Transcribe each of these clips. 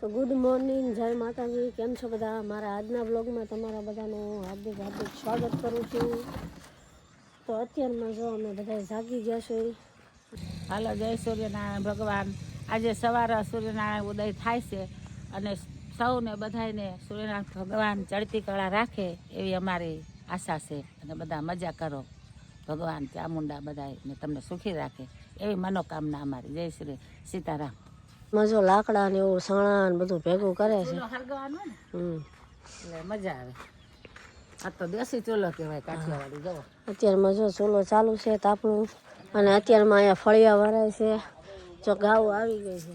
તો good morning જય માતાજી. કેમ છો બધા? મારા આજના બ્લોગમાં તમારા બધાનું હાર્દિક હાર્દિક સ્વાગત કરું છું. તો અત્યારમાં જો અમે બધા જાગી ગયા છો. હાલો, જય સૂર્યનારાયણ ભગવાન. આજે સવારે સૂર્યનારાયણ ઉદય થાય છે અને સૌને બધાને સૂર્યનારાયણ ભગવાન ચડતી કળા રાખે એવી અમારી આશા છે. અને બધા મજા કરો. ભગવાન ચામુંડા બધાને તમને સુખી રાખે એવી મનોકામના અમારી. જય શ્રી સીતારામ. મજો લાકડા ને એવું સણા ને બધું ભેગું કરે છે. ને? હમ. એટલે મજા આવે. આ તો દેશી ચૂલો કહેવાય કાઠિયાવાડી. જવો અત્યારમાં જો ચૂલો ચાલુ છે તાપણું. અને અત્યારમાં અહીંયા ફળિયા વરાય છે. જો ગાઉ આવી ગઈ છે.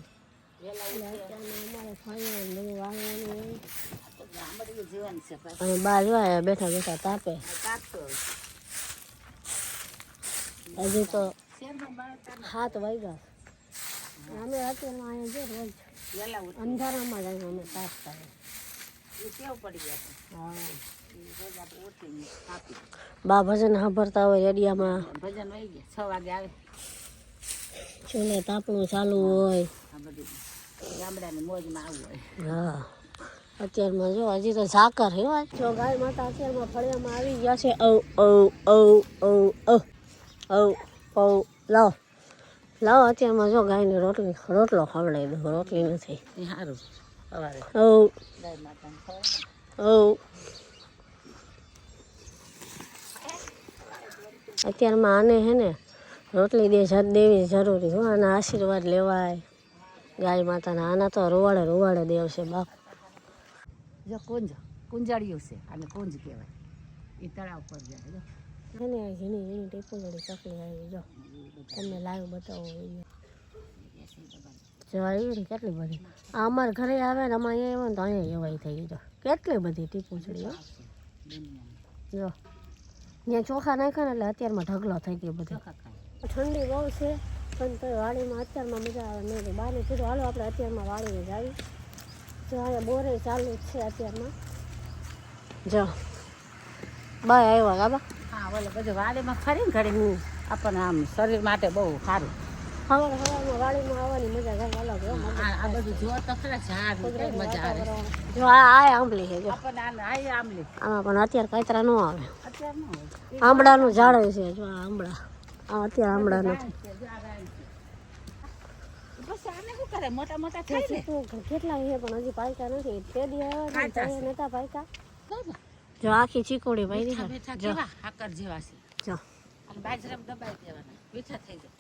અને બહાર જો બેઠા બેઠા તાપે. હજી તો હાથ વાગ્યા અમે અત્યારમાં અહીંયા જો રોજ અંધારામાં જ અમે પાસ કરે એ પડી ગયા છે. હા. એ રોજ આપણે બા ભજન સાંભળતા હોય રેડિયામાં. ભજન હોય ગયા. છ વાગે આવે. ચૂલે તાપણું ચાલુ હોય. ગામડાની મોજમાં આવવું હોય. હા. અત્યારમાં જો હજી તો ઝાકર હે હો. જો ગાય માતા અત્યારમાં ફળિયામાં આવી ગયા છે. ઔ ઔ ઔ ઔ ઔ ઔ ઔ લાવો લાવો અત્યારમાં જો ગાયને રોટલી રોટલો ખવડાવી દો રોટલી નથી. સારું ખવડાવે. ઔ અત્યારમાં આને હે ને રોટલી દે જત દેવી જરૂરી હો આના આશીર્વાદ લેવાય. ગાય માતાના આના તો રોવાડે રોવાડે દેવ છે બાપ. જો કુંજ કુંજાળિયું છે આને કુંજ કહેવાય. એ તળાવ પર જાય એને આ ઝીણી ઝીણી ટીપુલડી ચકલી આવી, જો. તમને લાઈવ બતાવો વીડિયો જો આવી ને કેટલી બધી. આ અમારા ઘરે આવે ને અમારે અહીંયા આવે ને તો અહીંયા એવાય થઈ જો. કેટલી બધી ટીપુચડી જો. ત્યાં ચોખા નાખ્યા ને એટલે અત્યારમાં ઢગલો થઈ ગયો બધો. ઠંડી બહુ છે, પણ તો વાડીમાં અત્યારમાં મજા આવે નહીં. તો બહારને કીધું, હાલો, આપણે અત્યારમાં વાડીએ જાવી. જો અહીંયા બોરે ચાલુ જ છે અત્યારમાં. જો. બાય આવ્યા ગાબા ઓલે બધું વાડીમાં ફરીને ઘડી આપણને આમ શરીર માટે બહુ સારું. સવાર સવારમાં વાડીમાં આવવાની મજા કંઈક અલગ આ આ બધું જો તો ખરા ઝાડ મજા આવે. જો આ આ આંબલી છે જો. આપણને આને આય આમાં પણ અત્યારે કાંતરા ન આવે. અત્યારે ન હોય આંબળાનું ઝાડ છે જો આ આંબળા. આ અત્યારે આંબળા નથી જો આ ગાય છે. પછી આને શું કરે? મોટા મોટા થાય કેટલા છે પણ હજી પાયકા નથી. તે દી આવ્યા નતા પાયકા જો ને, જો આખી ચીકોડી ભાઈ મીઠા મીઠા કેવા? હાકર જેવા છે. જો. અને બાજરામાં દબાઈ દેવાના. મીઠા થઈ જાય.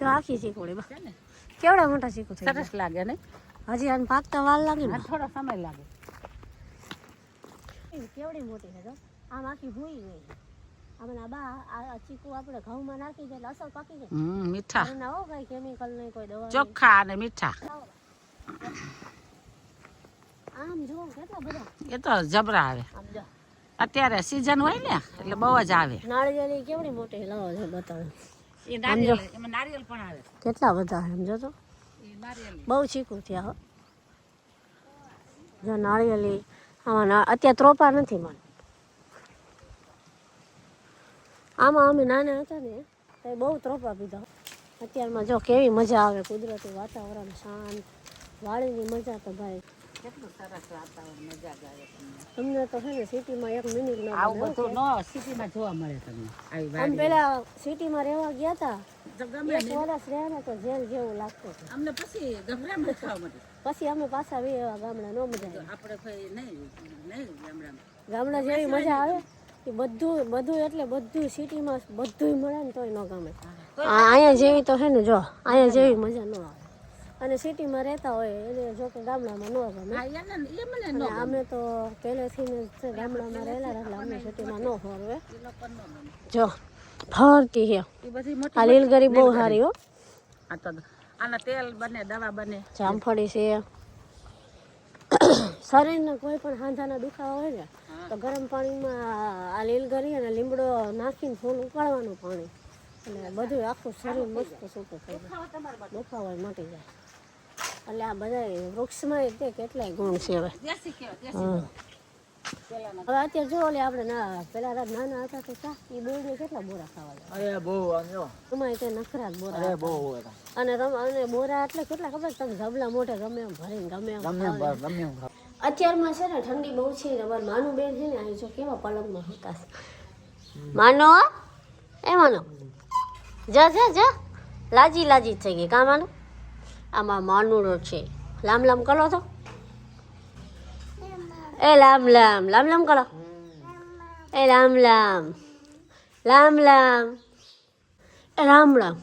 જો આખી ચીકોડી બા છે ને? કેવડા મોટા ચીકુ થઈ સરસ લાગે ને ગયા હજી આને પાકતા વાર લાગે ને? આ થોડો સમય લાગે. કેવડી મોટી છે જો. આમ આખી ભૂઈ ગઈ આમાં આ બા આ આ ચીકુ આપણે ઘઉંમાં નાખી દે એટલે અસર પાકી જાય. હમ મીઠા. એના હો કઈ કેમિકલ નહીં કોઈ દવા નહીં. ચોખ્ખા અને મીઠા. આમ જો કેટલા બધા. એ તો જબરા આવે. આમ જો અત્યારે સીઝન હોય ને એટલે બહુ જ આવે. નાળિયેરી કેવડી મોટી લાવો છે બતાવો. એ નારિયેલ એમાં નારિયેલ પણ આવે. કેટલા બધા સમજો તો? બહુ ચીકું થયા હો. જો નાળિયેરી આમાં અત્યારે ત્રોપા નથી મને આમાં અમે નાના હતા ને તો બહુ ત્રોપા પીધા અત્યારમાં જો કેવી મજા આવે કુદરતી વાતાવરણ શાંત વાળીની મજા તો ભાઈ. કેટલું સરસ વાતાવરણ મજા આવે તમને. તમને તો છે ને સિટીમાં એક મિનિટ નો આવું બધું ન સિટીમાં જોવા મળે તમને આવી આમ વાડી. પેલા સિટીમાં રહેવા ગયા હતા એક વર્ષ રહ્યા ને તો જેલ જેવું લાગતું હતું. અમને પછી ગભરામણ થવા માંડી પછી અમે પાછા વી એવા ગામડા નો મજા આવી. આપણે ભાઈ નહીં નહીં ગામડામાં. ગામડા જેવી મજા આવે કે બધું બધું એટલે બધું સિટીમાં બધું મળે ને તોય ન ગમે. આ અહીંયા જેવી તો છે ને જો અહીંયા જેવી મજા ન આવે. અને સિટીમાં રહેતા હોય એને જો કે ગામડામાં ન ગમે. હા અને અમે તો પહેલેથી જ ગામડામાં રહેલા એટલે અમને સિટીમાં ન ફરવે જો ફરતી મોટી આ લીલગરી બહુ સારી હો. આ તો આના તેલ બને દવા બને. જામફળી છે. શરીરને કોઈ પણ હાંધાના દુખાવા હોય ને તો ગરમ પાણીમાં આ લીલગરી અને લીમડો નાખીને ફૂલ ઉકાળવાનું પાણી. એટલે બધું આખું શરીર મસ્ત સૂકું થઈ જાય. દુખાવો મટી જાય. એટલે આ બધા વૃક્ષમાં તે કેટલાય ગુણ છે હવે. હવે અત્યારે જો ઓલે આપણે ના પેલા રાત નાના હતા તો ચા એ બોરને કેટલા બોરા ખાવા અરે બહુ આમ જો. તે નખરા બોરા અરે બહુ અને રમ અને બોરા એટલે કેટલા ખબર છે? તમે ઝબલા મોઢે ગમે એમ ભરીને ગમે એમ ગમે એમ ગમે અત્યારમાં છે ને ઠંડી બહુ છે ને અમારા માનું બેન છે ને અહીં જો કેવા પલંગમાં હતા માનો એ માનો. જા જા જા. લાજી લાજી જ થઈ ગઈ. કા માનો? આમાં માનુડો છે. લામ લામ કરો તો. એ લામ લામ લામ લામ કરો. એ લામ લામ લામ લામ. એ રામ રામ.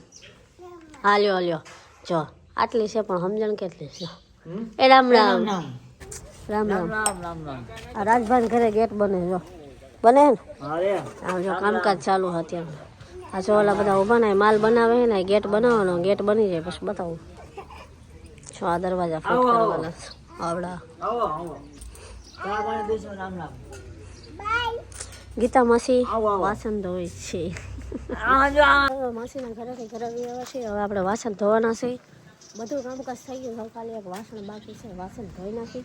હાલ્યો હાલ્યો. જો આટલી છે પણ સમજણ કેટલી છે. એ રામ રામ. રામ રામ. આ રાજભાઈ ઘરે ગેટ બને જો. બને ને? જો કામકાજ ચાલુ અત્યારે. આ જો ઓલા બધા ઊભા ને માલ બનાવે ને ગેટ બનાવવાનો ગેટ બની જાય પછી બતાવું. છો આ દરવાજા ફિટ. કરવાના. આવડા. ગીતા માસી. વાસણ ધોઈ છે. માસીના ઘરેથી ઘરે આવ્યા છે. હવે આપણે વાસણ ધોવાના છે. બધું કામકાજ થઈ ગયું હવે ખાલી એક વાસણ બાકી છે. વાસણ ધોઈ નાખી.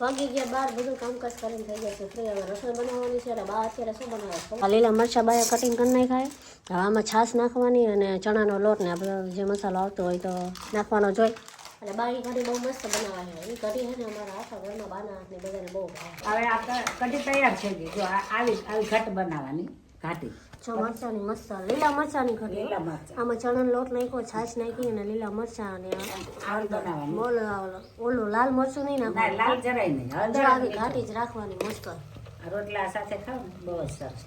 વાગી ગયા બાર. બધું કામકાજ કરીને થઈ ગયા છે. ફ્રી હવે રસોઈ બનાવવાની છે. અને બા અત્યારે શું બનાવે લીલા મરચા બાયા કટિંગ કરી નાખાય હવે આમાં છાશ નાખવાની અને ચણાનો લોટ ને આપણે જે મસાલો આવતો હોય તો નાખવાનો જોઈ. અને બાકી કઢી બહુ મસ્ત બનાવવાની હોય. એ કઢી છે ને અમારા આખા ઘરમાં બાના ને બધાને બહુ ભાવે. હવે આ કઢી તૈયાર થઈ ગઈ. જો આવી આવી ઘટ બનાવવાની ઘાટી. જો મરચાની મસ્ત લીલા મરચાની કઢી. આમાં ચણાનો લોટ નાખ્યો છાશ નાખી અને લીલા મરચાં અને ઓલું લાલ મરચું નહીં નાખવાનું. લાલ જરાય નહીં. આવી ઘાટી જ રાખવાની મસ્ત. રોટલા સાથે ખાવ બહુ સરસ